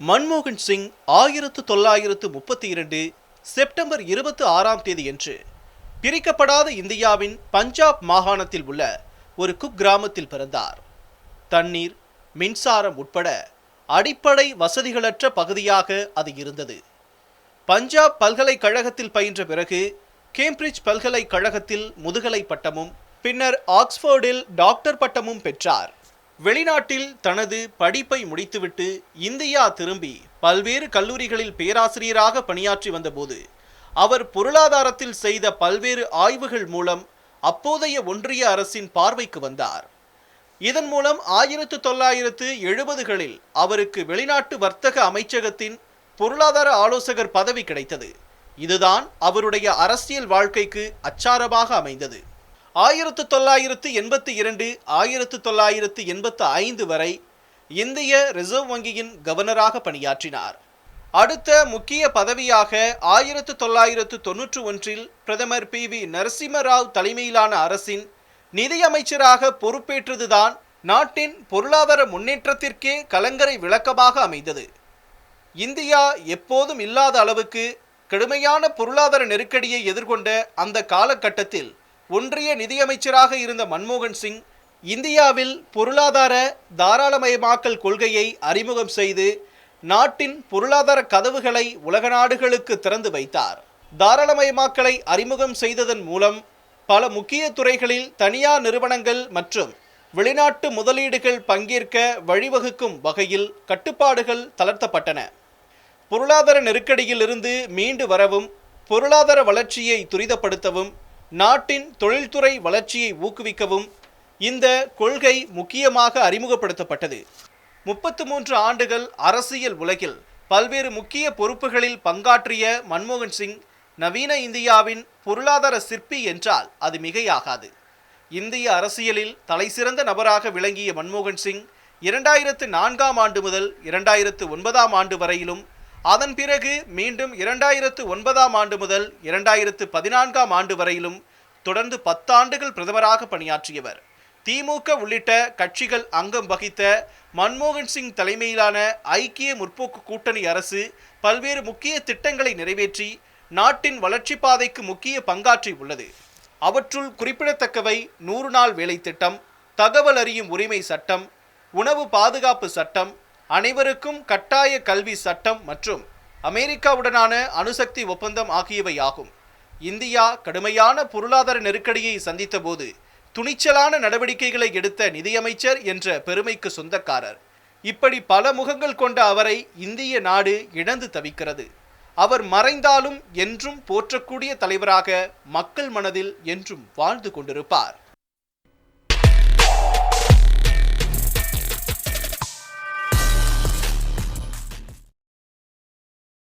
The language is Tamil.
மன்மோகன் சிங் ஆயிரத்து தொள்ளாயிரத்து முப்பத்தி இரண்டு செப்டம்பர் இருபத்தி ஆறாம் தேதியன்று பிரிக்கப்படாத இந்தியாவின் பஞ்சாப் மாகாணத்தில் உள்ள ஒரு குக்கிராமத்தில் பிறந்தார். தண்ணீர் மின்சாரம் உட்பட அடிப்படை வசதிகளற்ற பகுதியாக அது இருந்தது. பஞ்சாப் பல்கலைக்கழகத்தில் பயின்ற பிறகு கேம்பிரிட்ஜ் பல்கலைக்கழகத்தில் முதுகலை பட்டமும் பின்னர் ஆக்ஸ்போர்டில் டாக்டர் பட்டமும் பெற்றார். வெளிநாட்டில் தனது படிப்பை முடித்துவிட்டு இந்தியா திரும்பி பல்வேறு கல்லூரிகளில் பேராசிரியராக பணியாற்றி வந்தபோது அவர் பொருளாதாரத்தில் செய்த பல்வேறு ஆய்வுகள் மூலம் அப்போதைய ஒன்றிய அரசின் பார்வைக்கு வந்தார். இதன் மூலம் ஆயிரத்து தொள்ளாயிரத்து எழுபதுகளில் அவருக்கு வெளிநாட்டு வர்த்தக அமைச்சகத்தின் பொருளாதார ஆலோசகர் பதவி கிடைத்தது. இதுதான் அவருடைய அரசியல் வாழ்க்கைக்கு அச்சாரமாக அமைந்தது. ஆயிரத்து தொள்ளாயிரத்து எண்பத்தி இரண்டு ஆயிரத்து தொள்ளாயிரத்து எண்பத்து ஐந்து வரை இந்திய ரிசர்வ் வங்கியின் கவர்னராக பணியாற்றினார். அடுத்த முக்கிய பதவியாக ஆயிரத்து தொள்ளாயிரத்து தொன்னூற்று ஒன்றில் பிரதமர் பி. வி. நரசிம்மராவ் தலைமையிலான அரசின் நிதியமைச்சராக பொறுப்பேற்றதுதான் நாட்டின் பொருளாதார முன்னேற்றத்திற்கே கலங்கரை விளக்கமாக அமைந்தது. இந்தியா எப்போதும் இல்லாத அளவுக்கு கடுமையான பொருளாதார நெருக்கடியை எதிர்கொண்ட அந்த காலகட்டத்தில் ஒன்றிய நிதியமைச்சராக இருந்த மன்மோகன் சிங் இந்தியாவில் பொருளாதார தாராளமயமாக்கல் கொள்கையை அறிமுகம் செய்து நாட்டின் பொருளாதார கதவுகளை உலக நாடுகளுக்கு திறந்து வைத்தார். தாராளமயமாக்கலை அறிமுகம் செய்ததன் மூலம் பல முக்கிய துறைகளில் தனியார் நிறுவனங்கள் மற்றும் வெளிநாட்டு முதலீடுகள் பங்கேற்க வழிவகுக்கும் வகையில் கட்டுப்பாடுகள் தளர்த்தப்பட்டன. பொருளாதார நெருக்கடியிலிருந்து மீண்டு வரவும் பொருளாதார வளர்ச்சியை துரிதப்படுத்தவும் நாட்டின் தொழில்துறை வளர்ச்சியை ஊக்குவிக்கவும் இந்த கொள்கை முக்கியமாக அறிமுகப்படுத்தப்பட்டது. முப்பத்து மூன்று ஆண்டுகள் அரசியல் உலகில் பல்வேறு முக்கிய பொறுப்புகளில் பங்காற்றிய மன்மோகன் சிங் நவீன இந்தியாவின் பொருளாதார சிற்பி என்றால் அது மிகையாகாது. இந்திய அரசியலில் தலைசிறந்த நபராக விளங்கிய மன்மோகன் சிங் இரண்டாயிரத்து நான்காம் ஆண்டு முதல் இரண்டாயிரத்து ஒன்பதாம் ஆண்டு வரையிலும் அதன் பிறகு மீண்டும் இரண்டாயிரத்து ஒன்பதாம் ஆண்டு முதல் இரண்டாயிரத்து பதினான்காம் ஆண்டு வரையிலும் தொடர்ந்து பத்தாண்டுகள் பிரதமராக பணியாற்றியவர். திமுக உள்ளிட்ட கட்சிகள் அங்கம் வகித்த மன்மோகன் சிங் தலைமையிலான ஐக்கிய முற்போக்கு கூட்டணி அரசு பல்வேறு முக்கிய திட்டங்களை நிறைவேற்றி நாட்டின் வளர்ச்சி பாதைக்கு முக்கிய பங்காற்றி உள்ளது. அவற்றுள் குறிப்பிடத்தக்கவை நூறு நாள் வேலை திட்டம் தகவல் அறியும் உரிமை சட்டம் உணவு பாதுகாப்பு சட்டம் அனைவருக்கும் கட்டாய கல்வி சட்டம் மற்றும் அமெரிக்காவுடனான அணுசக்தி ஒப்பந்தம் ஆகியவை ஆகும். இந்தியா கடுமையான பொருளாதார நெருக்கடியை சந்தித்தபோது துணிச்சலான நடவடிக்கைகளை எடுத்த நிதியமைச்சர் என்ற பெருமைக்கு சொந்தக்காரர். இப்படி பல முகங்கள் கொண்ட அவரை இந்திய நாடு இழந்து தவிக்கிறது. அவர் மறைந்தாலும் என்றும் போற்றக்கூடிய தலைவராக மக்கள் மனதில் என்றும் வாழ்ந்து கொண்டிருப்பார்.